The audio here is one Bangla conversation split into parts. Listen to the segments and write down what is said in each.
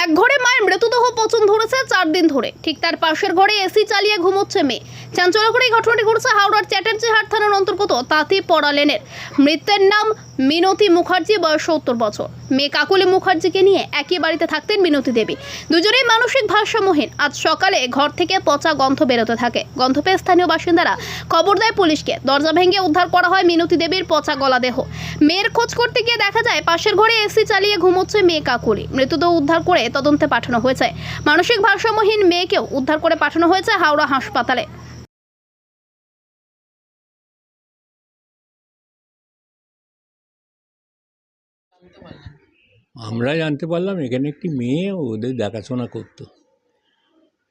এক ঘরে মায়ের মৃতদেহ পচন ধরেছে চার দিন ধরে। ঠিক তার পাশের ঘরে এসি চালিয়ে ঘুমোচ্ছে মেয়ে। চাঞ্চল্যকর এই ঘটনাটি ঘটেছে হাওড়ার চ্যাটার্জিহাট থানার অন্তর্গত তাঁতি পড়া লেনের। মৃতের নাম মিনতি মুখার্জি, বয়স সত্তর বছর। মেয়ে কাকুলি মুখার্জিকে নিয়ে একই বাড়িতে থাকতেন মিনতি দেবী। দুজনেই মানসিক ভারসাম্যহীন। আজ সকালে ঘর থেকে পচা গন্ধ বেরোতে থাকে। গন্ধ পেয়ে স্থানীয় বাসিন্দারা খবর দেয় পুলিশকে। দরজা ভেঙে উদ্ধার করা হয় মিনতি দেবীর পচা গলা দেহ। মেয়ের খোঁজ করতে গিয়ে দেখা যায়, পাশের ঘরে এসি চালিয়ে ঘুমোচ্ছে মেয়ে কাকুলি। মৃতদেহ উদ্ধার করে তদন্তে পাঠানো হয়েছে। মানসিক ভারসাম্যহীন মেয়েকেও উদ্ধার করে পাঠানো হয়েছে হাওড়া হাসপাতালে। আমরা জানতে পারলাম এখানে একটি মেয়ে ওদের দেখাশোনা করতো।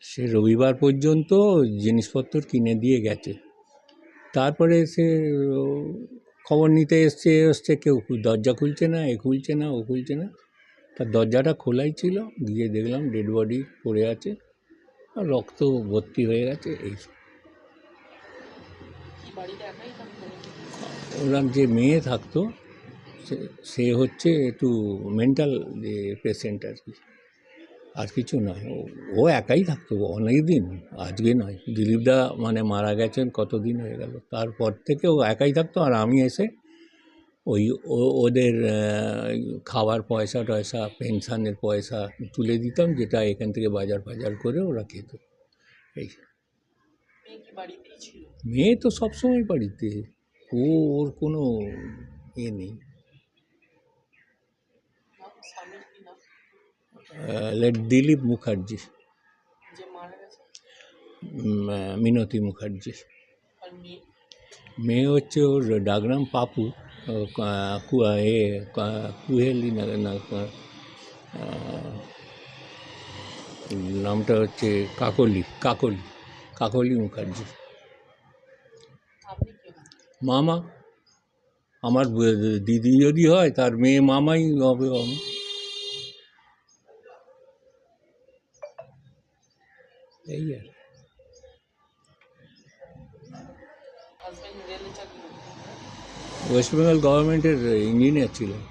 সে রবিবার পর্যন্ত জিনিসপত্র কিনে দিয়ে গেছে। তারপরে সে খবর নিতে এসছে এসছে কেউ দরজা খুলছে না, এ খুলছে না, ও খুলছে না। তার দরজাটা খোলাই ছিল, গিয়ে দেখলাম ডেড বডি পড়ে আছে আর রক্ত ভর্তি হয়ে গেছে, এই ওরকম যে মেয়ে থাকতো সে- হচ্ছে একটু মেন্টাল যে পেশেন্ট আর কি। আর কিছু নয় ও একাই থাকতো অনেক দিন আজকে নয়। দিলীপদা মানে মারা গেছেন কতদিন হয়ে গেল? তারপর থেকে ও একাই থাকতো আর আমি এসে ওই ও- ওদের খাবার পয়সা টয়সা পেনশনের পয়সা তুলে দিতাম যেটা এখান থেকে বাজার ফাজার করে ওরা খেত। এই। মেয়ে তো সবসময় বাড়িতে ও ওর কোনো এ নেই। দিলীপ মুখার্জি। মিনতি মুখার্জি। মেয়ে? হচ্ছে ওর ডাকনাম পাপু। এ কুহেলি না নামটা হচ্ছে কাকলি কাকলি কাকলি মুখার্জি। মামা। আমার দিদি যদি হয় তার মেয়ে মামাই হবে। আমি এই আর। ওয়েস্ট বেঙ্গল গভর্নমেন্টের ইঞ্জিনিয়ার ছিলেন